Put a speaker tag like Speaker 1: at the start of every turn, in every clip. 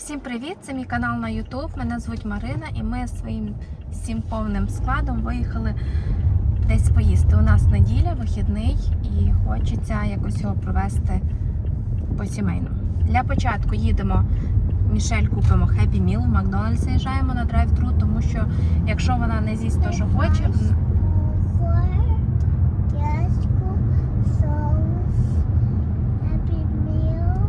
Speaker 1: Всім привіт! Це мій канал на YouTube. Мене звуть Марина, і ми своїм всім повним складом виїхали десь поїсти. У нас неділя, вихідний, і хочеться якось його провести по сімейному. Для початку їдемо. Мішель купимо Happy Meal в Макдональдс заїжджаємо на драйв-тру, тому що якщо вона не з'їсть те, що хоче,
Speaker 2: Яську, соус, Happy Meal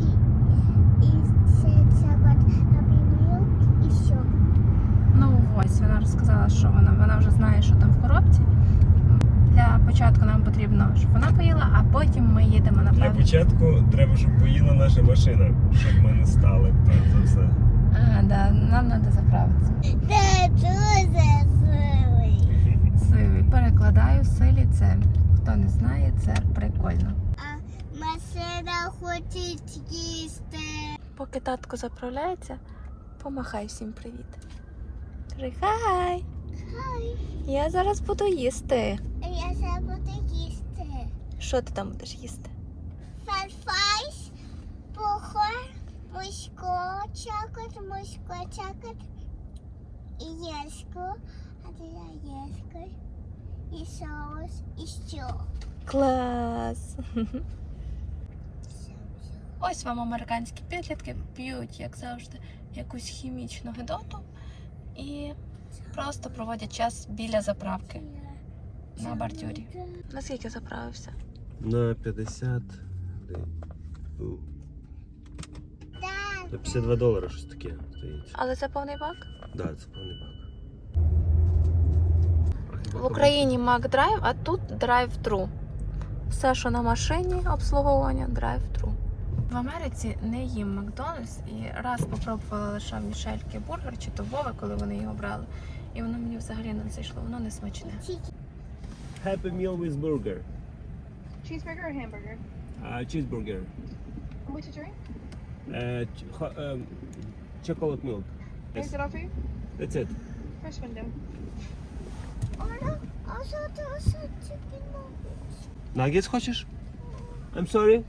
Speaker 2: і, і це салат Happy Meal і все.
Speaker 1: ну ось вона розказала, що вона, вона вже знає, що там в коробці. Для початку нам потрібно, щоб вона поїла, а потім ми їдемо на
Speaker 3: Для початку треба, щоб поїла наша машина, щоб ми не стали, перш за все.
Speaker 1: А, да, нам треба заправитися.
Speaker 2: Це дуже силий.
Speaker 1: Сивий. Перекладаю силі. Це хто не знає, це прикольно.
Speaker 2: А машина хоче їсти.
Speaker 1: Поки татко заправляється, помахай всім привіт. Хай!
Speaker 2: Хай,
Speaker 1: Я зараз буду їсти.
Speaker 2: я ще буду їсти.
Speaker 1: Що ти там будеш їсти?
Speaker 2: Фарфайс, похор, мусько, чакот, мусько, чакот, і єску, а ти я єску, і соус, і що.
Speaker 1: Клас! Ось вам американські підлітки п'ють, як завжди, якусь хімічну гидоту і просто проводять час біля заправки на бордюрі. Наскільки заправився?
Speaker 3: На 50. де? У, На 52 долари щось таке здається.
Speaker 1: Але це повний бак?
Speaker 3: Да, це повний бак.
Speaker 1: В Україні Макдрайв, а тут драйв-тру. Все, що на машині, обслуговування, драйв-тру. В Америці не їм Макдональдс і раз попробувала лише в Мішельки бургер чи то Вова, коли вони його брали. І воно мені взагалі не зайшло, воно не смачне.
Speaker 3: Happy meal with burger.
Speaker 4: Cheeseburger or hamburger?
Speaker 3: Uh, cheeseburger.
Speaker 4: And what's your drink?
Speaker 3: Uh, ch- um, chocolate milk.
Speaker 4: Is it all for you?
Speaker 3: That's it.
Speaker 4: First window.
Speaker 2: Ти ще chicken nuggets?
Speaker 3: Nuggets хочеш? I'm sorry.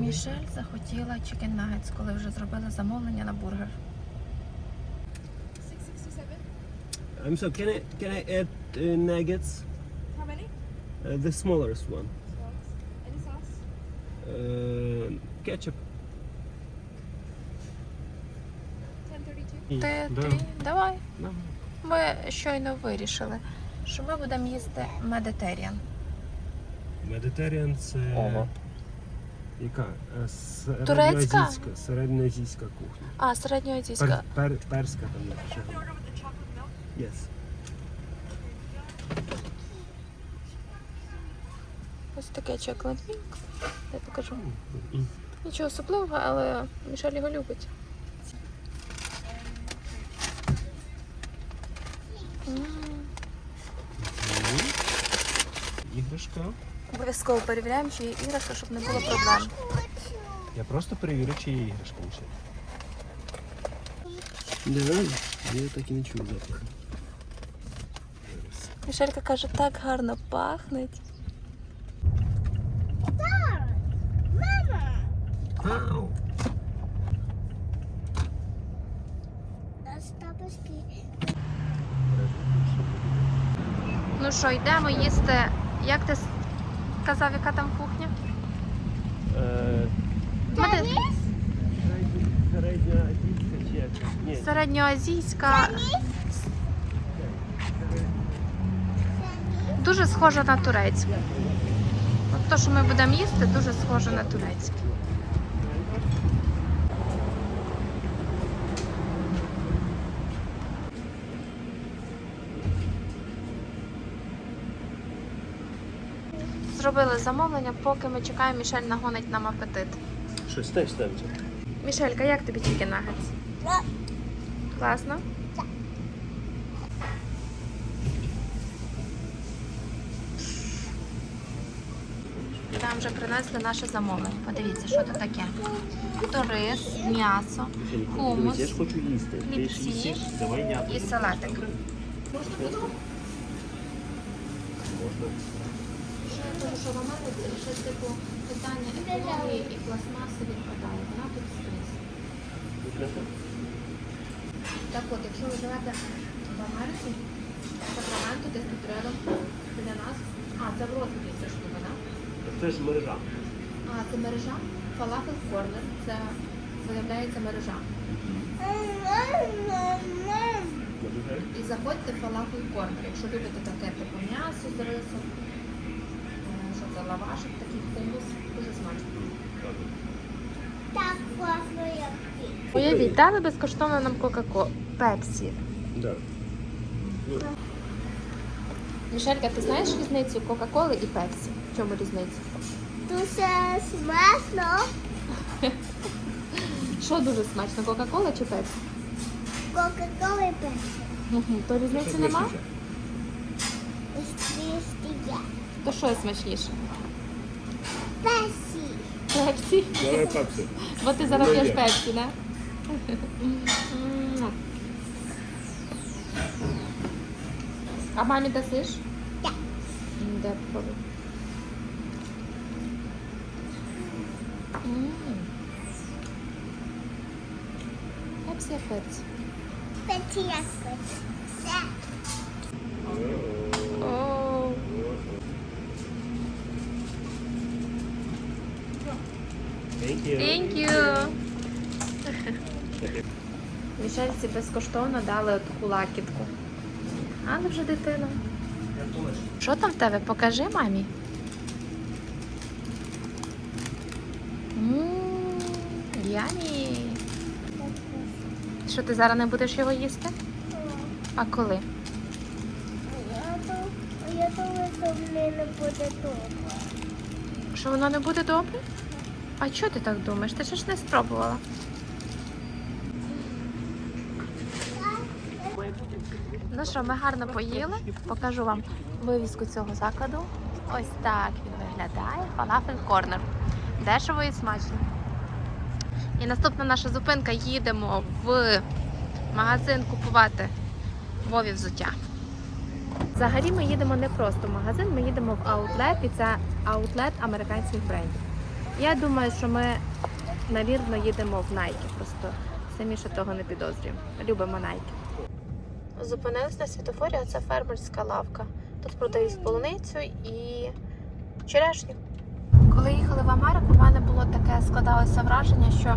Speaker 1: Мішель захотіла чикен нагетс, коли вже зробила замовлення на бургер.
Speaker 3: I'm sorry. Can I can I add uh, nuggets?
Speaker 4: How many?
Speaker 3: Uh, the smallest one.
Speaker 4: Sauce. Any sauce?
Speaker 3: Uh, ketchup.
Speaker 4: 1032.
Speaker 1: Ти,
Speaker 3: Да.
Speaker 1: ти, давай.
Speaker 3: Да.
Speaker 1: Ми щойно вирішили, що ми будемо їсти медитеріан.
Speaker 3: Медитеріан це
Speaker 1: Ого.
Speaker 3: яка? Е,
Speaker 1: Турецька?
Speaker 3: Середньоазійська, середньоазійська кухня.
Speaker 1: А, середньоазійська.
Speaker 3: Пер, пер, перська там ще
Speaker 4: order with the chocolate milk?
Speaker 3: Yes.
Speaker 1: Ось таке чоклад мілк. Я покажу. Нічого особливого, але Мішель його любить.
Speaker 3: Іграшка.
Speaker 1: Обов'язково перевіряємо, чи є іграшка, щоб не було проблем.
Speaker 3: Я просто перевірю, чи є іграшка ще. Не я так і не чую запаху.
Speaker 1: Мішелька каже, так гарно пахнеть. Ну що, йдемо їсти. Як ти сказав, яка там кухня?
Speaker 3: Е,
Speaker 1: Ми ти-
Speaker 3: Середня азійська чи як? Ні.
Speaker 1: Середньоазійська. Дуже схожа на турецьку. От то, що ми будемо їсти, дуже схоже на турецьку. Зробили замовлення, поки ми чекаємо, Мішель нагонить нам апетит.
Speaker 3: Щось теж ставиться.
Speaker 1: Мішелька, як тобі тільки нагетс? Класно? Вже принесли наше замовлення. Подивіться, що тут таке. То рис, м'ясо, Хумус, хлібці і салатик. Ще я кажу, що в Америці ще типу питання екології і пластмаси відпадає. Вона Так от, якщо ви живете в Америці, Сакраменто десь тут рядом біля нас. А, це в так?
Speaker 3: Це ж мережа.
Speaker 1: А, це мережа. Falafel Corner. Це виявляється мережа. І заходьте в Falafel Corner, якщо любите таке типу м'ясо з рисом. е, Що це лавашик, такий хумус, дуже смачно.
Speaker 2: Так класно, як ти.
Speaker 1: Уявіть, дали безкоштовно нам Кока-Колу. Пепсі.
Speaker 3: Да.
Speaker 1: Мішелька, ти знаєш різницю Кока-Коли і Пепсі? В чому різниця?
Speaker 2: Дуже смачно.
Speaker 1: Що дуже смачно, Кока-Кола чи Пепсі?
Speaker 2: Кока-кола і пепсі.
Speaker 1: То різниці нема? То що смачніше?
Speaker 2: Пепсі.
Speaker 1: Пепсі.
Speaker 3: Давай папси.
Speaker 1: Бо ти зараз п'єш. Пепсі, да? А мамі дасиш?
Speaker 2: Так.
Speaker 1: Де попробуй. Пепсі, а Пепсі.
Speaker 2: Пепсі як. Це.
Speaker 3: Thank you.
Speaker 1: Thank you. Мішельці безкоштовно дали таку лакітку. Але вже дитина. Що там в тебе? Покажи мамі. Ямі. Що ти зараз не будеш його їсти? А коли?
Speaker 2: Я думаю, що в мене не буде добре.
Speaker 1: Що воно не буде добре? А чого ти так думаєш? Ти ще ж не спробувала. Ну що, ми гарно поїли. Покажу вам вивіску цього закладу. Ось так він виглядає. Falafel Corner. Дешево і смачно. І наступна наша зупинка їдемо в магазин купувати Вові взуття. Взагалі ми їдемо не просто в магазин, ми їдемо в аутлет, і це аутлет американських брендів. Я думаю, що ми навірно їдемо в Nike, просто самі ще того не підозрюємо. Любимо Nike. Зупинились на світофорі, а це фермерська лавка. Тут продають полуницю і черешню. Коли їхали в Америку, в мене було таке складалося враження, що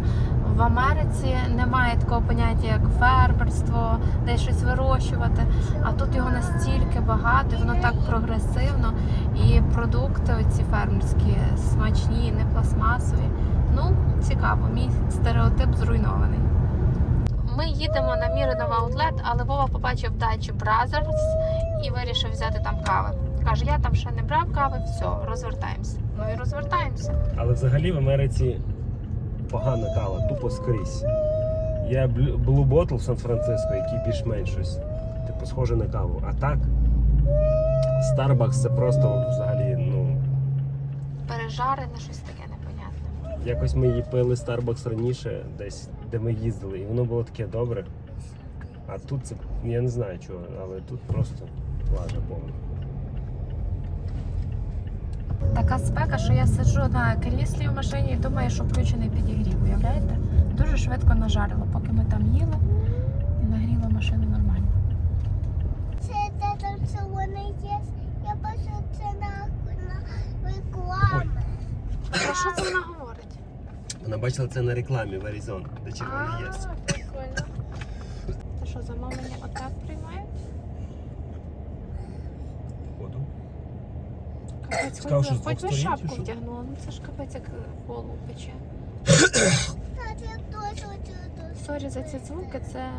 Speaker 1: в Америці немає такого поняття, як фермерство, де щось вирощувати. А тут його настільки багато, воно так прогресивно. І продукти оці фермерські смачні, не пластмасові. Ну, цікаво, мій стереотип зруйнований. Ми їдемо на Міринов аутлет, але Вова побачив дачу Brothers і вирішив взяти там кави. Каже, я там ще не брав кави, все, розвертаємося. Ну і розвертаємося.
Speaker 3: Але взагалі в Америці погана кава, тупо скрізь. Blue Blue Bottle в Сан-Франциско, який більш-менш щось, типу, схоже на каву. А так, Starbucks це просто взагалі, ну.
Speaker 1: Пережарене щось таке непонятне.
Speaker 3: Якось ми її пили Starbucks раніше, десь, де ми їздили, і воно було таке добре. А тут це, я не знаю чого, але тут просто лажа повна.
Speaker 1: Така спека, що я сиджу на кріслі в машині і думаю, що включений підігрів. Уявляєте? Дуже швидко нажарило, поки ми там їли і нагріло машину нормально.
Speaker 2: Це де там вони є. Я бачу це на.
Speaker 1: Про що це вона говорить?
Speaker 3: Вона бачила це на рекламі в Аризон, де червоний є.
Speaker 1: прикольно. Ти що, замовлення отак приймають?
Speaker 3: Походу.
Speaker 1: Капець,
Speaker 3: Сказав,
Speaker 1: хоч,
Speaker 3: що
Speaker 1: би-
Speaker 3: з
Speaker 1: хоч
Speaker 3: двох
Speaker 1: би
Speaker 3: сторін,
Speaker 1: шапку
Speaker 3: що?
Speaker 1: вдягнула, ну це ж капець як голову пече.
Speaker 2: Таті, хто це тут?
Speaker 1: Сорі за ці звуки, це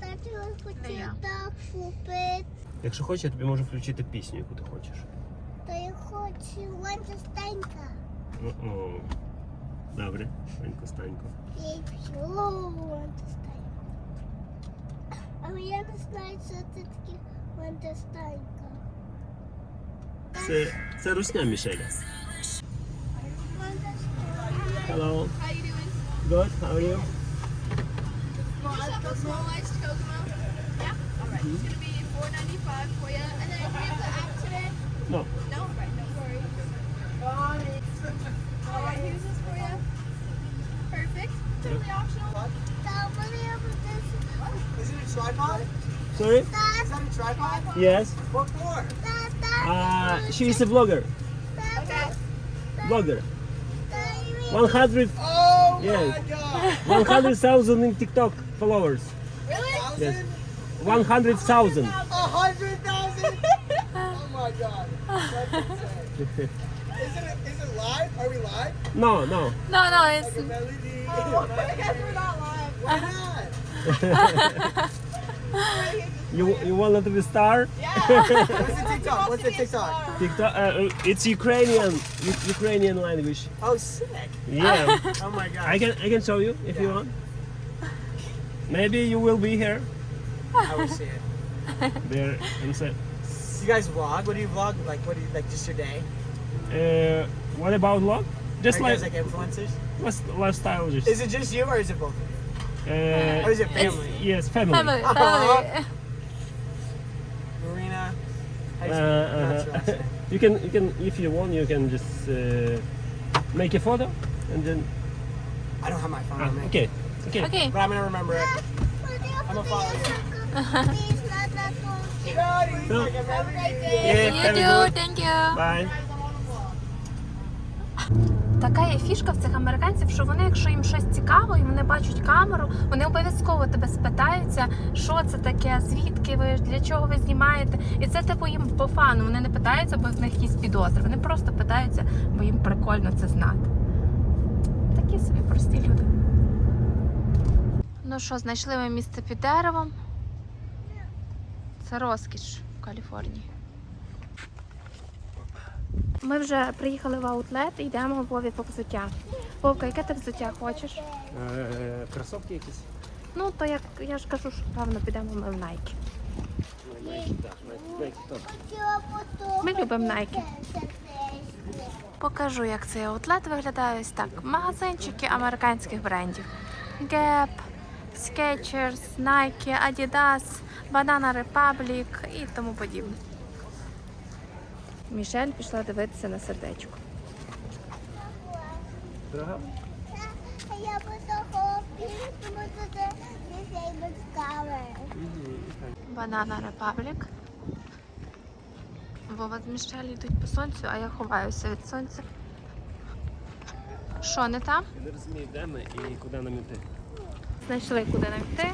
Speaker 2: Таті, я
Speaker 1: Не я.
Speaker 2: так купити.
Speaker 3: Якщо хочеш, я тобі можу включити пісню, яку ти хочеш.
Speaker 2: Та я хочу лантистенька.
Speaker 3: О-о. Добре, Станько, станько.
Speaker 2: Я п'ю лантистенька. Але я не знаю, що це таке лантистенька.
Speaker 3: Це, Se, Seruska Michelle. Hello.
Speaker 4: How you doing?
Speaker 3: Good. How are you?
Speaker 4: Small, small large Kokomo. Yeah. All right. It's gonna be 4.95 for you. And then do you have the app today?
Speaker 3: No.
Speaker 4: No. right. Don't worry. All right. Here's this for you. Perfect.
Speaker 2: Totally optional.
Speaker 5: Is it a tripod?
Speaker 3: Sorry?
Speaker 5: Is that a tripod?
Speaker 3: Yes.
Speaker 5: What for?
Speaker 2: Dad, Dad,
Speaker 3: Uh, she is a vlogger.
Speaker 2: Dad, Dad,
Speaker 3: Vlogger.
Speaker 2: Dad, you mean-
Speaker 3: 100
Speaker 5: Oh
Speaker 3: Yeah.
Speaker 5: god!
Speaker 3: 100,000 in TikTok followers.
Speaker 5: Thousand?
Speaker 3: Yes. 100,000.
Speaker 5: 100,000? oh my god. That's insane. Is it, is it live? Are we live?
Speaker 3: No, no.
Speaker 1: No, no, it's...
Speaker 5: Like a melody? I guess we're not live. Why not?
Speaker 3: You you want to be star? Yeah.
Speaker 5: What's the TikTok? What's the TikTok?
Speaker 3: TikTok. Uh, it's Ukrainian. U- Ukrainian language.
Speaker 5: Oh, sick.
Speaker 3: Yeah.
Speaker 5: Oh my god.
Speaker 3: I can I can show you if you want. Maybe you will be here.
Speaker 5: I will see it.
Speaker 3: There and say,
Speaker 5: You guys vlog? What do you vlog? Like, what do you, like, just your day?
Speaker 3: uh, what about vlog? Just
Speaker 5: Are you
Speaker 3: like,
Speaker 5: guys like influencers?
Speaker 3: what's lifestyle just.
Speaker 5: Is it just you or is it both of you?
Speaker 3: uh,
Speaker 5: Or is it family?
Speaker 3: yes, family.
Speaker 1: Family, family.
Speaker 5: Marina? How do
Speaker 3: Uh,
Speaker 5: you spell-
Speaker 3: uh,
Speaker 5: that's what I said.
Speaker 3: you can you can if you want you can just uh, make a photo and then
Speaker 5: I don't have my phone
Speaker 3: ah,
Speaker 5: on me.
Speaker 3: okay okay
Speaker 1: Okay.
Speaker 5: But I'm gonna remember it.
Speaker 2: What do you have
Speaker 5: I'm a
Speaker 2: with
Speaker 5: follow
Speaker 2: this?
Speaker 5: you.
Speaker 2: Please, not that one.
Speaker 3: No.
Speaker 5: Like a melody.
Speaker 3: yeah
Speaker 1: You
Speaker 3: very
Speaker 1: too,
Speaker 3: good.
Speaker 1: thank you.
Speaker 3: bye
Speaker 1: Така є фішка в цих американців, що вони, якщо їм щось цікаво, і вони бачать камеру, вони обов'язково тебе спитаються, що це таке, звідки ви, для чого ви знімаєте. І це типу їм по фану. Вони не питаються, бо в них якісь підозри. Вони просто питаються, бо їм прикольно це знати. Такі собі прості люди. Ну що, знайшли ми місце під деревом. Це розкіш в Каліфорнії. Ми вже приїхали в аутлет і йдемо Вові по взуття. Вовка, яке ти взуття хочеш?
Speaker 3: Е, кросовки якісь
Speaker 1: Ну, то як я ж кажу, що певно підемо ми в Nike. Ми любимо Nike. Покажу, як цей аутлет виглядає ось так. Магазинчики американських брендів. Gap, Skechers, Nike, Adidas, Banana Republic і тому подібне. Мішель пішла дивитися на сердечко.
Speaker 3: Дорога?
Speaker 2: Я тому що це disabled color.
Speaker 1: Banana Republic. Вова з Мішель йдуть по сонцю, а я ховаюся від сонця. Що не там?
Speaker 3: Я не розумію, де ми і куди нам іти.
Speaker 1: Знайшли, куди нам йти,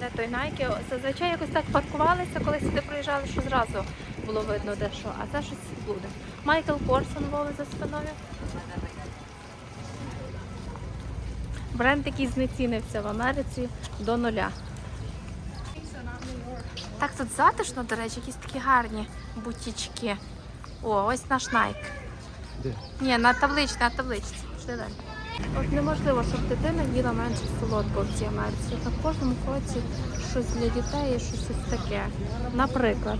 Speaker 1: де той Nike. Зазвичай якось так паркувалися, коли сюди приїжджали, що зразу було видно де що, а це щось буде. Майкл Корсон Вови за спиною. Бренд, який знецінився в Америці до нуля. Так тут затишно, до речі, якісь такі гарні бутічки. О, ось наш Nike.
Speaker 3: Де?
Speaker 1: Ні, на табличці, на табличці. Пішли далі. От неможливо, щоб дитина їла менше солодкого в цій Америці. На кожному кроці щось для дітей і щось таке. Наприклад,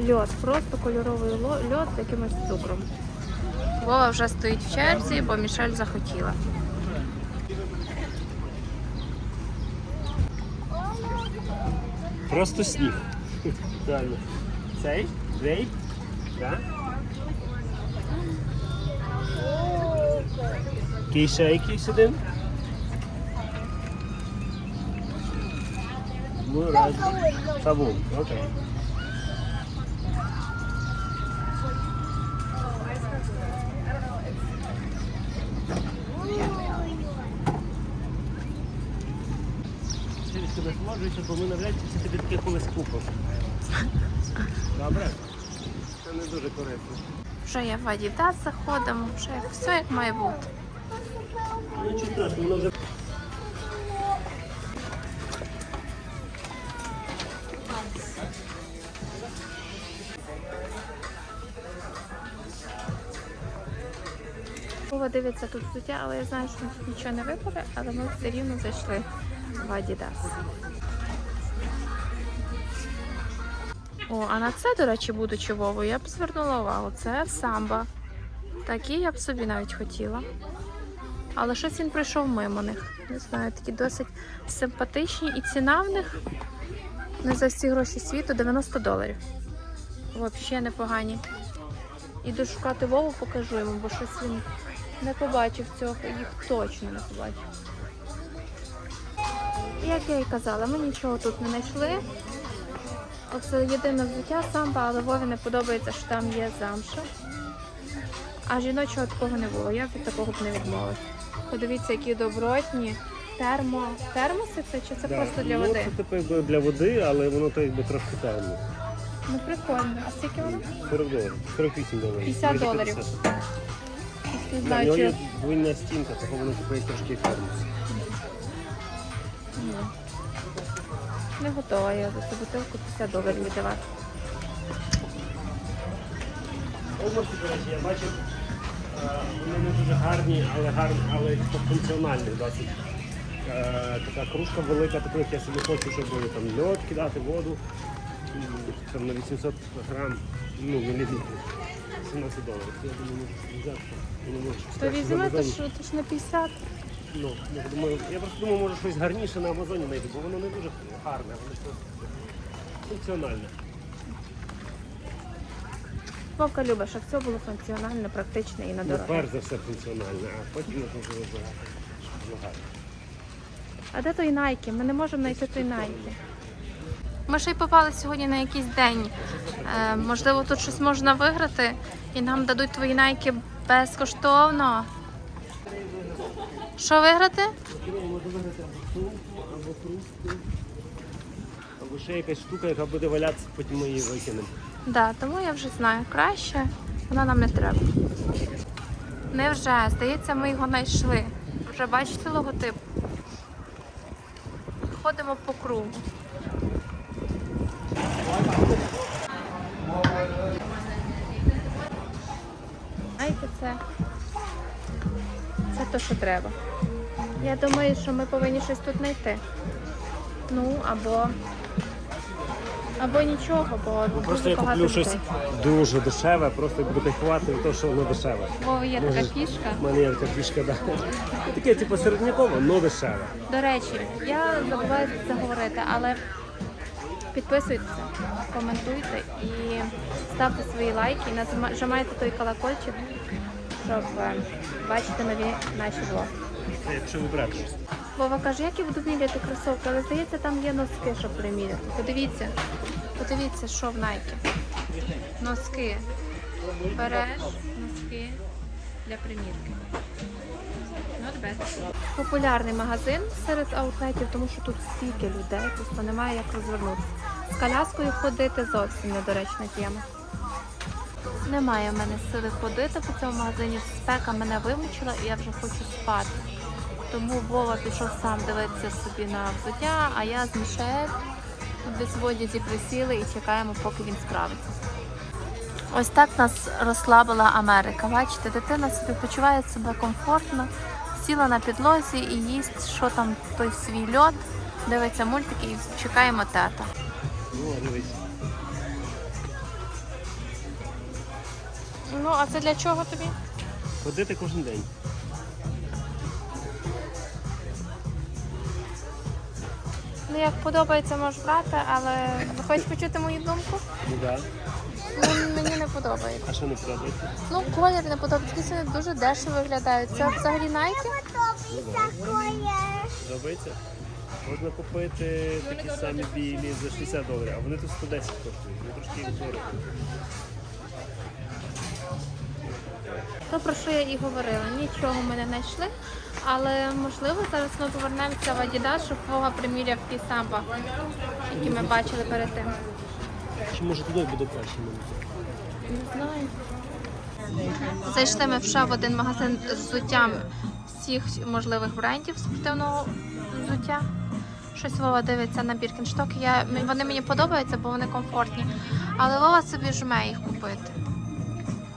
Speaker 1: льод, просто кольоровий льод з якимось цукром. Вова вже стоїть в черзі, бо Мішель захотіла.
Speaker 3: Просто сніг. Реально. Цей? Вейп? Да? Який ще якийсь один? Ну, раз. Кавун, окей. Через тебе смажується, бо ми навряд чи тобі таке колись купимо. Добре? Це не дуже корисно.
Speaker 1: Вже є в Адідас заходимо, вже все як має бути.
Speaker 3: Ну, страшного, воно вже
Speaker 1: дивиться тут взуття, але я знаю, що тут нічого не вибере, але ми все рівно зайшли в Adidas. О, а на це, до речі, будучи Вовою, я б звернула увагу. Це самба. Такі я б собі навіть хотіла. Але щось він прийшов мимо них. Не знаю, такі досить симпатичні. І ціна в них не за всі гроші світу 90 доларів. Взагалі непогані. Іду шукати Вову, покажу йому, бо щось він Не побачив цього, їх точно не побачив. Як я і казала, ми нічого тут не знайшли. Оце єдине взуття самба, але Вові не подобається, що там є замша. А жіночого такого не було. Я б від такого б не відмовилась. Подивіться, які добротні. Термо. Термоси це чи це
Speaker 3: Да.
Speaker 1: просто для
Speaker 3: ну,
Speaker 1: води?
Speaker 3: Це типу якби для води, але воно то якби трошки темно.
Speaker 1: Ну прикольно. А скільки воно?
Speaker 3: 40 доларів. 48 доларів.
Speaker 1: 50 доларів.
Speaker 3: 50.
Speaker 1: Не
Speaker 3: Да, в нього
Speaker 1: чи
Speaker 3: стінка, того воно типу трошки як термос.
Speaker 1: Ні. Не готова я за цю бутилку 50 доларів віддавати.
Speaker 3: Оберти, до речі, я бачив, е, вони не дуже гарні, але гарні, але функціональні досить. Е, Така кружка велика, таку, як я собі хочу, щоб там льод кидати, воду. М, Там на 800 грам, ну, мілілітрів. 17 доларів. Я думаю, можу взяти. Я не можу
Speaker 1: То
Speaker 3: краще
Speaker 1: візьми, то
Speaker 3: Амазоні.
Speaker 1: ж то ж на 50.
Speaker 3: Ну, я думаю, я просто думаю, може щось гарніше на Амазоні знайду, бо воно не дуже гарне, воно просто функціональне.
Speaker 1: Вовка любить, щоб все було функціонально, практично і
Speaker 3: Ну,
Speaker 1: недорого.
Speaker 3: перш за все функціональне, а потім можна вже вибирати. що гарне.
Speaker 1: А де той Найки? Ми не можемо знайти той Найки. Ми ще й попали сьогодні на якийсь день. Е, можливо, тут щось можна виграти і нам дадуть твої найки безкоштовно. Що виграти?
Speaker 3: Або ще якась штука, яка буде валятися, потім ми її викинемо.
Speaker 1: Да, тому я вже знаю. Краще вона нам не треба. Невже, здається, ми його знайшли. Вже бачите логотип? Ходимо по кругу. Знаєте, це, це то, що треба. Я думаю, що ми повинні щось тут знайти. Ну, або. Або нічого, бо
Speaker 3: Ну, Просто
Speaker 1: дуже
Speaker 3: я
Speaker 1: багато
Speaker 3: куплю щось
Speaker 1: людей.
Speaker 3: дуже дешеве, просто буду кайфувати від того, що воно дешеве.
Speaker 1: Бо є така
Speaker 3: Може,
Speaker 1: фішка.
Speaker 3: У мене є така фішка, да. Таке, типу, середнякове, але дешеве.
Speaker 1: До речі, я забуваю це говорити, але підписуйтеся, коментуйте і ставте свої лайки, нажимайте той колокольчик, щоб е, бачити нові наші влоги.
Speaker 3: Це якщо вибрати щось.
Speaker 1: Вова каже, як я буду міряти кросовки, але здається, там є носки, щоб приміряти. Подивіться, подивіться, що в Найкі. Носки. Береш носки для примірки. Популярний магазин серед аутлетів, тому що тут стільки людей, просто немає як розвернутися. З коляскою ходити зовсім недоречна тема. Немає в мене сили ходити по цьому магазині. Спека мене вимучила і я вже хочу спати. Тому Вова пішов сам дивитися собі на взуття, а я з Мішель десь в одязі присіли і чекаємо, поки він справиться. Ось так нас розслабила Америка. Бачите, дитина собі почуває себе комфортно, сіла на підлозі і їсть, що там той свій льод, дивиться мультики і чекаємо тата.
Speaker 3: Ну, дивись.
Speaker 1: Ну, а це для чого тобі?
Speaker 3: Ходити кожен день.
Speaker 1: Ну, як подобається, можеш брати, але хочеш почути мою думку?
Speaker 3: Ну да.
Speaker 1: Ну, мені не подобається.
Speaker 3: А що не подобається?
Speaker 1: Ну, колір не подобається, вони дуже дешево виглядають. Це взагалі Nike?
Speaker 3: Подобається? Можна купити такі самі білі за 60 доларів, а вони тут 110 коштують. Ну трошки їх дорого.
Speaker 1: То про що я і говорила. Нічого ми не знайшли, але можливо зараз ми повернемося в Adidas, щоб Вова приміряв ті самбо, які ми бачили перед тим.
Speaker 3: Чи може туди буде краще
Speaker 1: Не знаю. Зайшли ми вже в один магазин з взуттям всіх можливих брендів спортивного взуття. Щось Вова дивиться на Біркіншток. Я, вони мені подобаються, бо вони комфортні. Але Вова собі жме їх купити.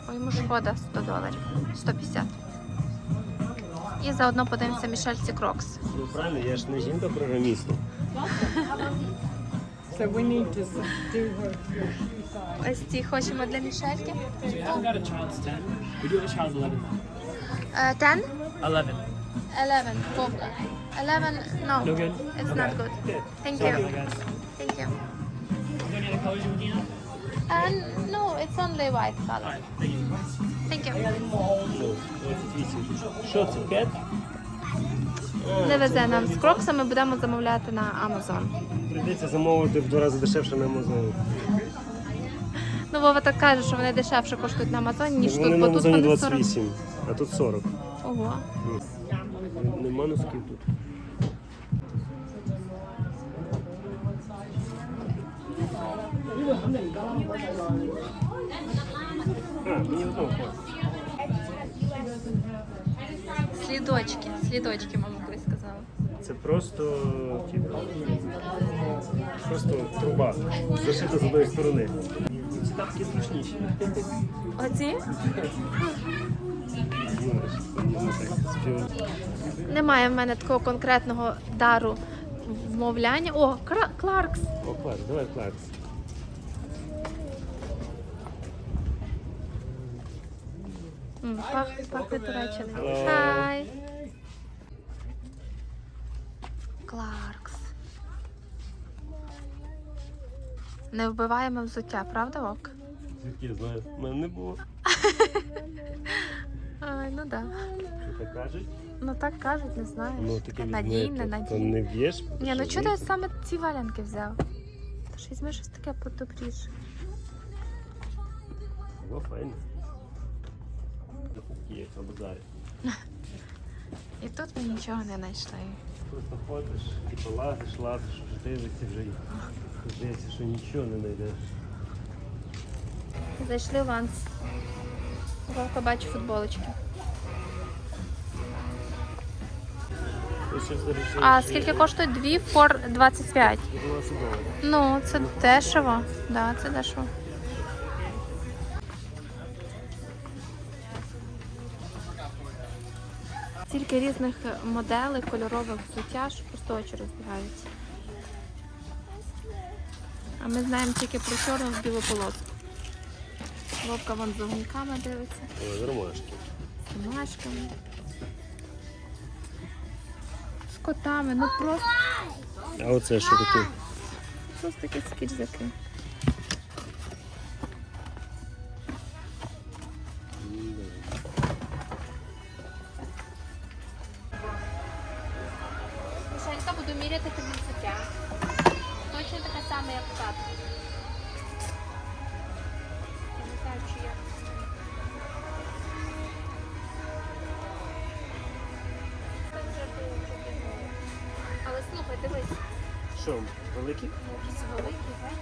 Speaker 1: Бо йому шкода 100 доларів, 150. І заодно подивимося Мішельці Крокс.
Speaker 3: Ну правильно, я ж не жінка програмісту.
Speaker 5: So we need to do her your shoe size.
Speaker 1: Ось ці хочемо для Мішельки.
Speaker 6: We got a child's 10. We do have a child's 11 though.
Speaker 1: Uh, 10?
Speaker 6: 11.
Speaker 1: 11. Вовка. 11, no.
Speaker 6: No good?
Speaker 1: It's not good. Thank
Speaker 6: Sorry,
Speaker 1: you. Thank you.
Speaker 6: Colors you're?
Speaker 1: And no, it's only white color.
Speaker 6: Alright, thank you.
Speaker 1: Thank you.
Speaker 3: Ну, 28. Що це, кет?
Speaker 1: Не везе нам з кроксами, будемо замовляти на Amazon.
Speaker 3: Прийдеться замовити в два рази дешевше на Амазоні.
Speaker 1: Ну, Вова так каже, що вони дешевше коштують на Амазоні, ніж
Speaker 3: Вони
Speaker 1: тут,
Speaker 3: на
Speaker 1: бо тут вони 40.
Speaker 3: а тут 40.
Speaker 1: Ого.
Speaker 3: Нема носків тут.
Speaker 1: Слідочки, слідочки, мама колись сказала.
Speaker 3: Це просто типу, просто труба. Зашита з одної сторони. Ці тапки страшніші.
Speaker 1: Оці? Немає в мене такого конкретного дару вмовляння. О, Кларкс.
Speaker 3: О, Кларк, давай Кларкс.
Speaker 1: Пах, пахне Туреччиною. Хай. Кларкс. Не вбиваємо взуття, правда, Вовк?
Speaker 3: Звідки я знаю? У мене не було.
Speaker 1: Ай, ну да.
Speaker 3: Що так кажуть?
Speaker 1: Ну так кажуть, не знаю.
Speaker 3: Ну таке візьми, то- то не в'єш.
Speaker 1: Ні, ну чого ти саме ці валянки взяв? Та ж візьми щось таке подобріше.
Speaker 3: О, файно. Кухні є, на базарі.
Speaker 1: І тут ми нічого не знайшли.
Speaker 3: Просто ходиш, типу лазиш, лазиш, вже дивишся вже. Здається, що нічого не знайдеш.
Speaker 1: Зайшли в Ванс. Вовка бачу футболочки. А скільки коштує? Дві фор 25. Ну, це дешево. Да, це дешево. Стільки різних моделей, кольорових взуття, що просто очі розбігаються. А ми знаємо тільки про чорну з білу полоску. Вовка вон з огоньками дивиться,
Speaker 3: Ой, ромашки.
Speaker 1: з ромашками. З котами, ну просто,
Speaker 3: А оце що таке?
Speaker 1: просто такі скільзаки.
Speaker 3: Що, великий?
Speaker 1: якийсь великий, геть.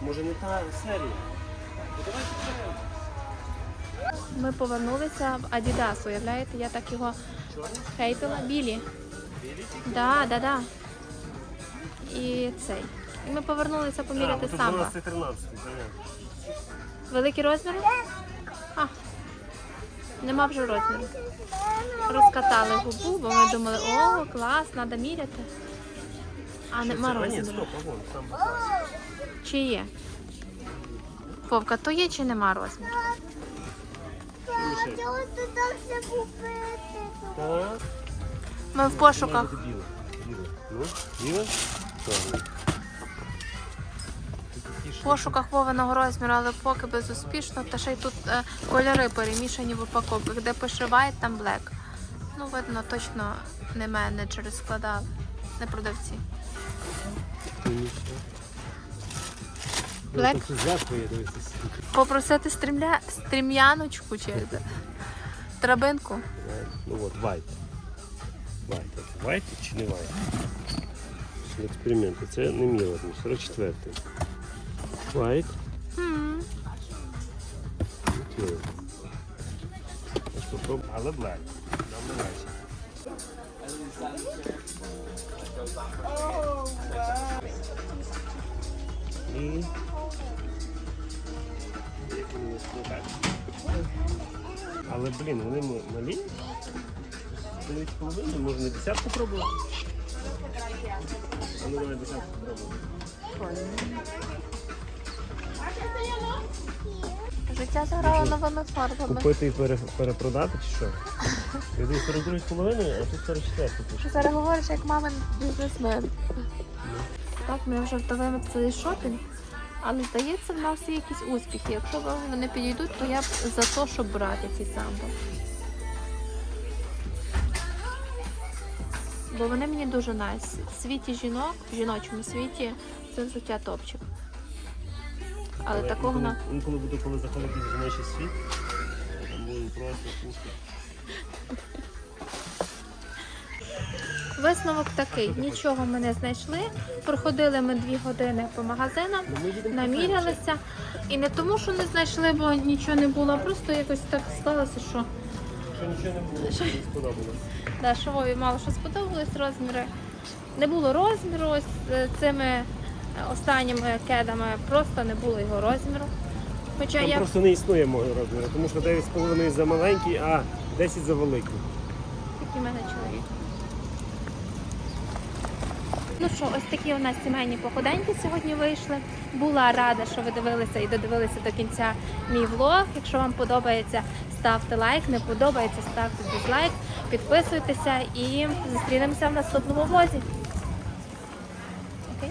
Speaker 3: Може не та серія? Ну.
Speaker 1: Ми повернулися в Adidas, уявляєте, я так його хейтила. Білі. Да, да, да. І цей. І ми повернулися поміряти
Speaker 3: а,
Speaker 1: самбо.
Speaker 3: 12 13 понятно.
Speaker 1: Великі розміри? А, нема вже розміру. Розкатали губу, бо ми думали, о, клас, треба міряти. А
Speaker 3: ні, стоп, вон, там.
Speaker 1: Чи є? Вовка, то є чи нема
Speaker 2: так все купити?
Speaker 3: Так.
Speaker 1: Ми в пошуках.
Speaker 3: Ну? Чорне.
Speaker 1: В пошуках Вовиного розміру, але поки безуспішно. Та ще й тут е, кольори перемішані в упаковках, де white, там black. Ну, видно, точно не мене через склада, не продавці.
Speaker 3: Дивися.
Speaker 1: Попросити стрімля... стрім'яночку чи це, драбинку.
Speaker 3: Ну от. White. Це white чи не? Це експерименти. Це не мій 44-й. White. Окей. Але black. Нам не Але, блін, вони малі. Дев'ять з можна десятку пробувати? А ну давай десятку пробувати.
Speaker 1: Життя заграло новими фарбами.
Speaker 3: Купити і пере- перепродати чи що? Я даю 42 з половиною, а тут 44
Speaker 1: Що зараз говориш, як мамин бізнесмен. Так, ми вже вдовили цей шопінг. Але здається, в нас є якісь успіхи. Якщо вони підійдуть, то я б за те, щоб брати ці самбо. Бо вони мені дуже найс. В світі жінок, в жіночому світі, це взуття топчик. Але такого
Speaker 3: інколи,
Speaker 1: на.
Speaker 3: інколи буду, коли заходити в жіночий світ, там буду просто пусто.
Speaker 1: Висновок такий: нічого ми не знайшли. Проходили ми дві години по магазинам,
Speaker 3: Ну,
Speaker 1: намірялися. І не тому, що не знайшли, бо нічого не було, а просто якось так склалося, що,
Speaker 3: Що нічого не було, що не сподобалось.
Speaker 1: да, що Вові мало що сподобалось розміри. Не було розміру ось е, цими останніми кедами, просто не було його розміру. Хоча
Speaker 3: Там
Speaker 1: я
Speaker 3: просто не існує мого розміру, тому що 9,5 за маленький, а 10 за великий.
Speaker 1: такий мене чоловік. Ну що, ось такі у нас сімейні походеньки сьогодні вийшли. Була рада, що ви дивилися і додивилися до кінця мій влог. Якщо вам подобається, ставте лайк, не подобається, ставте дизлайк, підписуйтеся і зустрінемося в наступному влозі.